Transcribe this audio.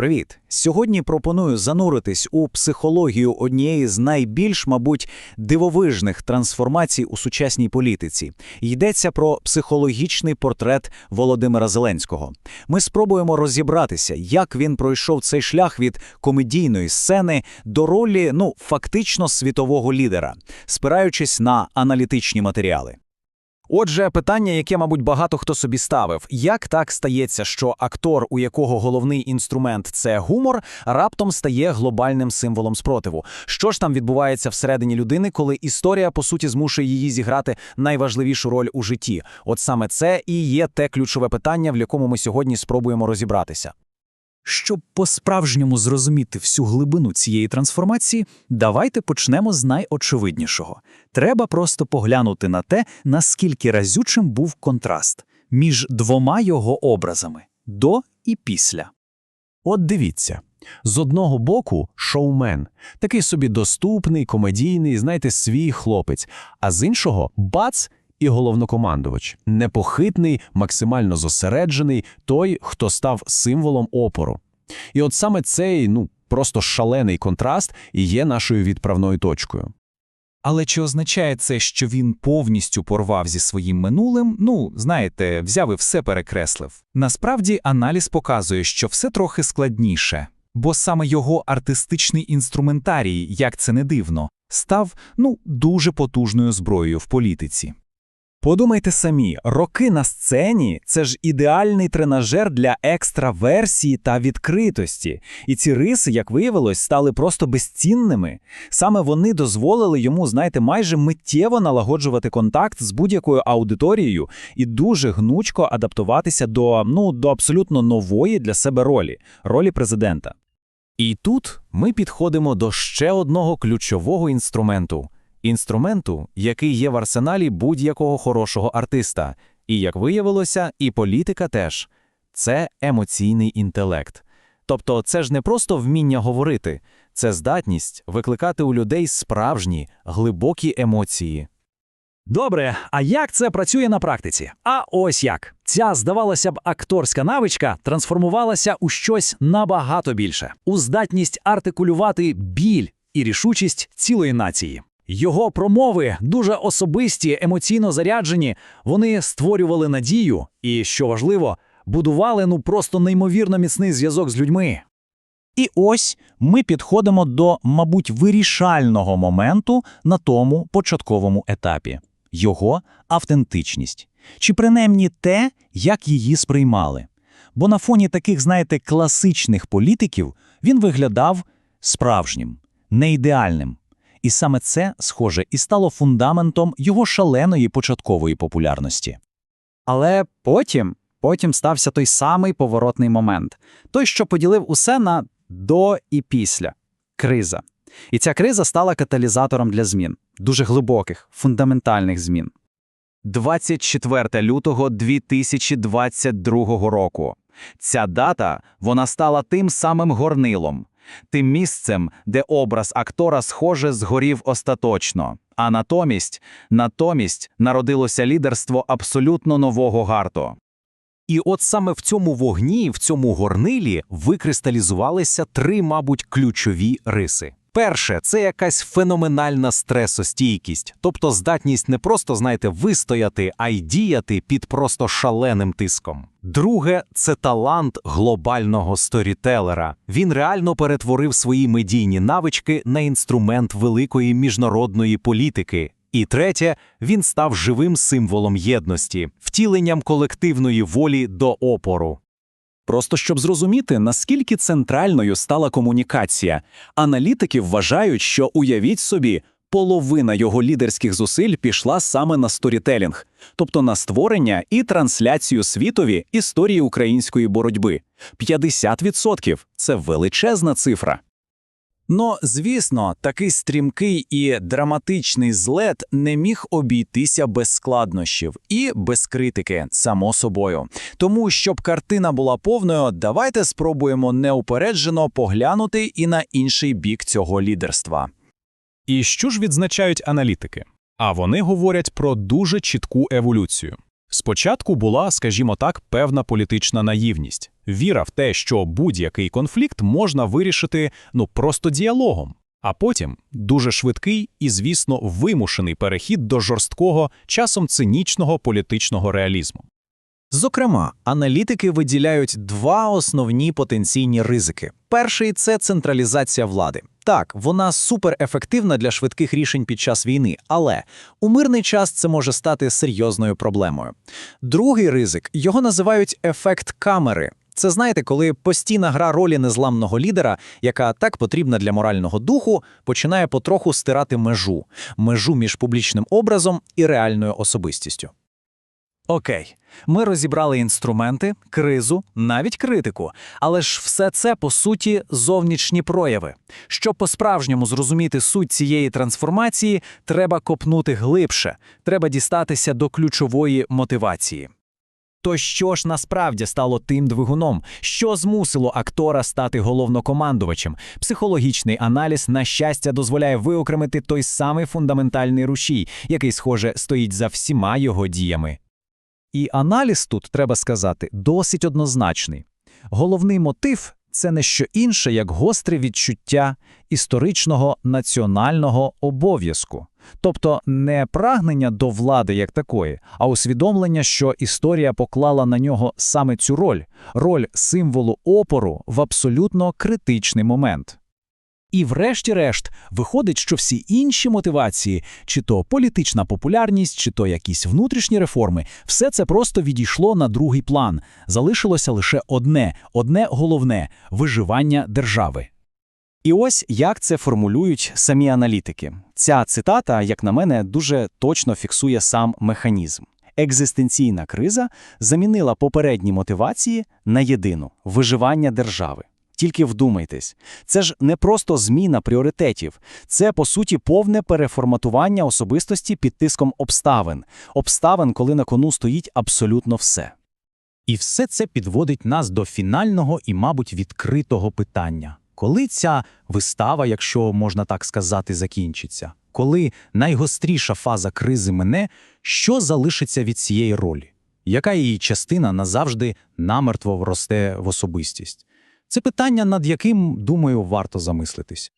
привіт! Сьогодні пропоную зануритись у психологію однієї з найбільш, мабуть, дивовижних трансформацій у сучасній політиці. Йдеться про психологічний портрет Володимира Зеленського. Ми спробуємо розібратися, як він пройшов цей шлях від комедійної сцени до ролі, ну, фактично світового лідера, спираючись на аналітичні матеріали. Отже, питання, яке, мабуть, багато хто собі ставив: як так стається, що актор, у якого головний інструмент це гумор, раптом стає глобальним символом спротиву? Що ж там відбувається всередині людини, коли історія по суті змушує її зіграти найважливішу роль у житті? От саме це і є те ключове питання, в якому ми сьогодні спробуємо розібратися. Щоб по-справжньому зрозуміти всю глибину цієї трансформації, давайте почнемо з найочевиднішого. Треба просто поглянути на те, наскільки разючим був контраст між двома його образами до і після. От дивіться. З одного боку шоумен, такий собі доступний, комедійний, знаєте, свій хлопець, а з іншого бац і головнокомандувач, непохитний, максимально зосереджений, той, хто став символом опору. І от саме цей, ну, просто шалений контраст і є нашою відправною точкою. Але чи означає це, що він повністю порвав зі своїм минулим? Ну, знаєте, взяв і все перекреслив. Насправді, аналіз показує, що все трохи складніше, бо саме його артистичний інструментарій, як це не дивно, став ну дуже потужною зброєю в політиці. Подумайте самі, роки на сцені це ж ідеальний тренажер для екстраверсії та відкритості. І ці риси, як виявилось, стали просто безцінними. Саме вони дозволили йому, знаєте, майже миттєво налагоджувати контакт з будь-якою аудиторією і дуже гнучко адаптуватися до, ну, до абсолютно нової для себе ролі ролі президента. І тут ми підходимо до ще одного ключового інструменту інструменту, який є в арсеналі будь-якого хорошого артиста, і, як виявилося, і політика теж це емоційний інтелект. Тобто, це ж не просто вміння говорити, це здатність викликати у людей справжні, глибокі емоції. Добре, а як це працює на практиці? А ось як. Ця, здавалося б, акторська навичка трансформувалася у щось набагато більше, у здатність артикулювати біль і рішучість цілої нації. Його промови дуже особисті, емоційно заряджені. Вони створювали надію і, що важливо, будували ну просто неймовірно міцний зв'язок з людьми. І ось ми підходимо до, мабуть, вирішального моменту на тому початковому етапі його автентичність, чи принаймні те, як її сприймали. Бо на фоні таких, знаєте, класичних політиків він виглядав справжнім, не ідеальним. І саме це, схоже, і стало фундаментом його шаленої початкової популярності. Але потім, потім стався той самий поворотний момент, той, що поділив усе на до і після криза. І ця криза стала каталізатором для змін, дуже глибоких, фундаментальних змін. 24 лютого 2022 року. Ця дата вона стала тим самим горнилом, тим місцем, де образ актора, схоже, згорів остаточно. А натомість, натомість народилося лідерство абсолютно нового гарту. І от саме в цьому вогні, в цьому горнилі викристалізувалися три, мабуть, ключові риси. Перше, це якась феноменальна стресостійкість, тобто здатність не просто, знаєте, вистояти, а й діяти під просто шаленим тиском. Друге, це талант глобального сторітелера. Він реально перетворив свої медійні навички на інструмент великої міжнародної політики. І третє, він став живим символом єдності, втіленням колективної волі до опору. Просто щоб зрозуміти, наскільки центральною стала комунікація, аналітики вважають, що уявіть собі, половина його лідерських зусиль пішла саме на сторітелінг, тобто на створення і трансляцію світові історії української боротьби. 50% – це величезна цифра. Но, звісно, такий стрімкий і драматичний злет не міг обійтися без складнощів і без критики, само собою. Тому, щоб картина була повною, давайте спробуємо неупереджено поглянути і на інший бік цього лідерства. І що ж відзначають аналітики? А вони говорять про дуже чітку еволюцію. Спочатку була, скажімо так, певна політична наївність. Віра в те, що будь-який конфлікт можна вирішити ну просто діалогом. А потім дуже швидкий і, звісно, вимушений перехід до жорсткого, часом цинічного політичного реалізму. Зокрема, аналітики виділяють два основні потенційні ризики. Перший це централізація влади. Так, вона суперефективна для швидких рішень під час війни, але у мирний час це може стати серйозною проблемою. Другий ризик його називають ефект камери. Це знаєте, коли постійна гра ролі незламного лідера, яка так потрібна для морального духу, починає потроху стирати межу, межу між публічним образом і реальною особистістю. Окей, ми розібрали інструменти, кризу, навіть критику, але ж все це, по суті, зовнішні прояви. Щоб по-справжньому зрозуміти суть цієї трансформації, треба копнути глибше, треба дістатися до ключової мотивації. То що ж насправді стало тим двигуном? Що змусило актора стати головнокомандувачем? Психологічний аналіз, на щастя, дозволяє виокремити той самий фундаментальний рушій, який, схоже, стоїть за всіма його діями. І аналіз тут, треба сказати, досить однозначний. Головний мотив це не що інше, як гостре відчуття історичного національного обов'язку. Тобто не прагнення до влади як такої, а усвідомлення, що історія поклала на нього саме цю роль – роль символу опору в абсолютно критичний момент. І врешті-решт виходить, що всі інші мотивації, чи то політична популярність, чи то якісь внутрішні реформи, все це просто відійшло на другий план. Залишилося лише одне, одне головне – виживання держави. І ось як це формулюють самі аналітики. Ця цитата, як на мене, дуже точно фіксує сам механізм. Екзистенційна криза замінила попередні мотивації на єдину – виживання держави. Тільки вдумайтесь, це ж не просто зміна пріоритетів, це, по суті, повне переформатування особистості під тиском обставин. Обставин, коли на кону стоїть абсолютно все. І все це підводить нас до фінального і, мабуть, відкритого питання. Коли ця вистава, якщо можна так сказати, закінчиться? Коли найгостріша фаза кризи мине, що залишиться від цієї ролі? Яка її частина назавжди намертво вросте в особистість? Це питання, над яким, думаю, варто замислитись.